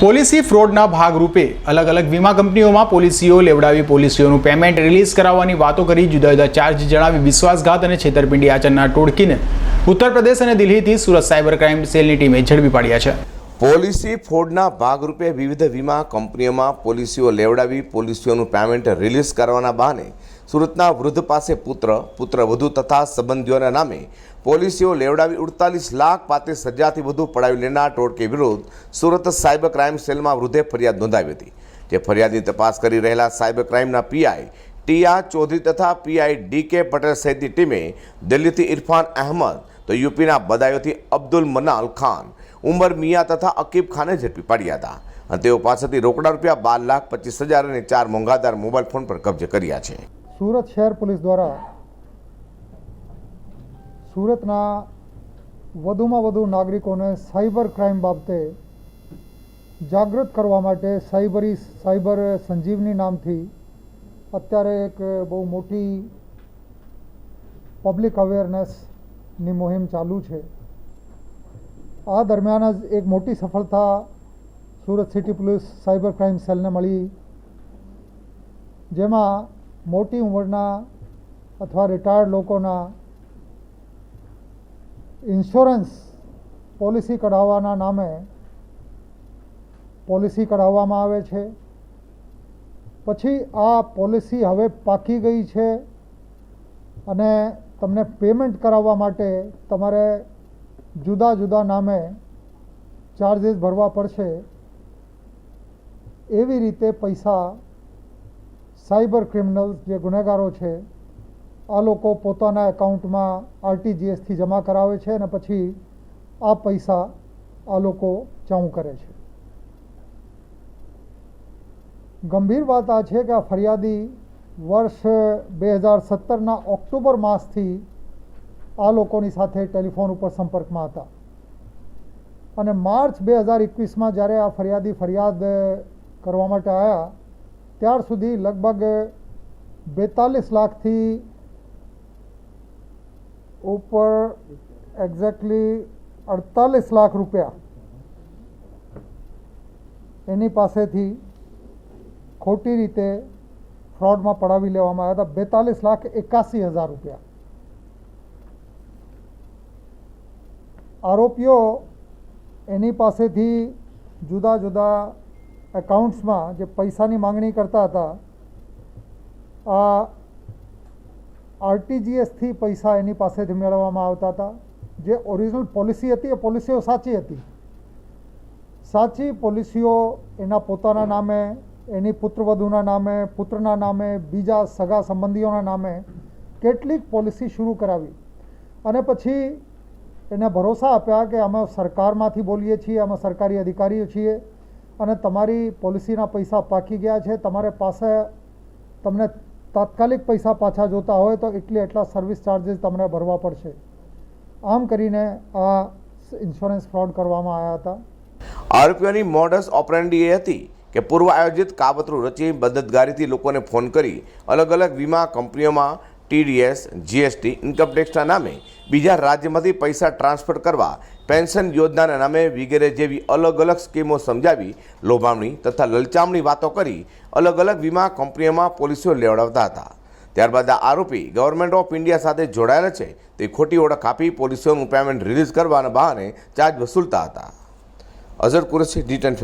Policy ફ્રોડના ભાગરૂપે અલગ અલગ વીમા કંપનીઓમાં પોલિસીઓ લેવડાવી પોલિસીઓનું પેમેન્ટ રિલીઝ કરાવવાની વાતો કરી જુદા જુદા ચાર્જ જણાવી વિશ્વાસઘાત અને છેતરપિંડી આચરનાર ટોળકીને ઉત્તર પ્રદેશ અને દિલ્હીથી સુરત સાયબર ક્રાઇમ સેલની ટીમે ઝડપી પાડ્યા છે. પોલિસી ફ્રોડના ભાગરૂપે વિવિધ વીમા કંપનીઓમાં પોલિસીઓ લેવડાવી પોલિસીઓનું પેમેન્ટ રિલીઝ કરવાના બહાને સુરતના વૃદ્ધ પાસે પુત્ર પુત્ર વધુ તથા સંબંધીઓના નામે પોલિસીઓ લેવડાવી ઉડતાલીસ લાખ પાંત્રીસ હજારથી વધુ પડાવી લેનાર ટોળકી વિરુદ્ધ સુરત સાયબર ક્રાઇમ સેલમાં વૃદ્ધે ફરિયાદ નોંધાવી હતી. જે ફરિયાદની તપાસ કરી રહેલા સાયબર ક્રાઇમના પીઆઈ ટી આર ચૌધરી તથા પીઆઈ ડી કે પટેલ સહિતની ટીમે દિલ્હીથી ઇરફાન અહેમદ તો યુપીના બદાયોથી અબ્દુલ મનાલ ખાન, ઉમર મિયા તથા અકીબ ખાને ઝડપી પાડ્યા હતા. અને તેઓ પાસેથી રોકડા રૂપિયા બાર લાખ પચીસ હજાર અને ચાર મોંઘાદાર મોબાઈલ ફોન પર કબજે કર્યા છે. સુરત શહેર પોલીસ દ્વારા સુરતના વધુમાં વધુ નાગરિકોને સાયબર ક્રાઇમ બાબતે જાગૃત કરવા માટે સાયબરી સાયબર સંજીવની નામથી અત્યારે એક બહુ મોટી પબ્લિક અવેરનેસની મુહિમ ચાલુ છે. આ દરમિયાન જ એક મોટી સફળતા Surat city police cyber crime સેલને મળી, જેમાં મોટી ઉંમરના અથવા રિટાયર્ડ લોકોના ઇન્સ્યોરન્સ પોલિસી કઢાવવાના નામે પોલિસી કઢાવવામાં આવે છે. પછી આ પોલિસી હવે પાકી ગઈ છે અને તમને પેમેન્ટ કરાવવા માટે તમારે જુદા જુદા નામે ચાર્જીસ ભરવા પડશે. એવી રીતે પૈસા સાયબર ક્રિમિનલ્સ જે ગુનેગારો છે, આ લોકો પોતાના એકાઉન્ટમાં આરટીજીએસથી જમા કરાવે છે અને પછી આ પૈસા આ લોકો ચાઉં કરે છે. ગંભીર વાત આ છે કે આ ફરિયાદી વર્ષ બે હજાર સત્તરના ઓક્ટોબર માસથી આ લોકોની સાથે ટેલિફોન ઉપર સંપર્કમાં હતા. અને માર્ચ બે હજાર એકવીસમાં જ્યારે આ ફરિયાદી ફરિયાદ કરવા માટે આવ્યા ત્યાર સુધી લગભગ બેતાલીસ લાખથી ઉપર એક્ઝેક્ટલી અડતાલીસ લાખ રૂપિયા એની પાસેથી ખોટી રીતે ફ્રોડમાં પડાવી લેવામાં આવ્યા હતા. બેતાલીસ લાખ એકાસી હજાર રૂપિયા. આરોપીઓ એની પાસેથી જુદા જુદા એકાઉન્ટ્સમાં જે પૈસાની માંગણી કરતા હતા, આ આરટીજીએસથી પૈસા એની પાસેથી મેળવવામાં આવતા હતા. જે ઓરિજિનલ પોલિસી હતી, એ પોલિસીઓ સાચી હતી. સાચી પોલિસીઓ એના પોતાના નામે, એની પુત્રવધુના નામે, પુત્રના નામે, બીજા સગા સંબંધીઓના નામે કેટલીક પોલિસી શરૂ કરાવી. અને પછી એને ભરોસા આપ્યા કે અમે સરકારમાંથી બોલીએ છીએ, અમે સરકારી અધિકારીઓ છીએ. અને તમારી પોલિસીના પૈસા પાકી ગયા છે, તમારે પાસે તમને તાત્કાલિક પૈસા પાછા જોતા હોય તો એટલી એટલા સર્વિસ ચાર્જીસ તમને ભરવા પડશે. આમ કરીને આ ઇન્સ્યોરન્સ ફ્રોડ કરવામાં આવ્યા હતા. આરોપીઓની મોડસ ઓપરેન્ડી એ હતી કે પૂર્વ આયોજિત કાવતરું રચી મદદગારીથી લોકોને ફોન કરી અલગ અલગ વીમા કંપનીઓમાં ટીડીએસ જીએસટી ઇન્કમટેક્સના નામે બીજા રાજ્યમાંથી પૈસા ટ્રાન્સફર કરવા પેન્શન યોજનાના નામે વગેરે જેવી અલગ અલગ સ્કીમો સમજાવી લોભામણી તથા લલચામણી વાતો કરી અલગ અલગ વીમા કંપનીઓમાં પોલિસીઓ લેવડાવતા હતા. ત્યારબાદ આ આરોપી ગવર્મેન્ટ ઓફ ઇન્ડિયા સાથે જોડાયેલા છે. તે ખોટી ઓળખ આપી પોલિસીઓનું પેમેન્ટ રિલીઝ કરવાના બહાને ચાર્જ વસૂલતા હતા. Azhar Qureshi D ten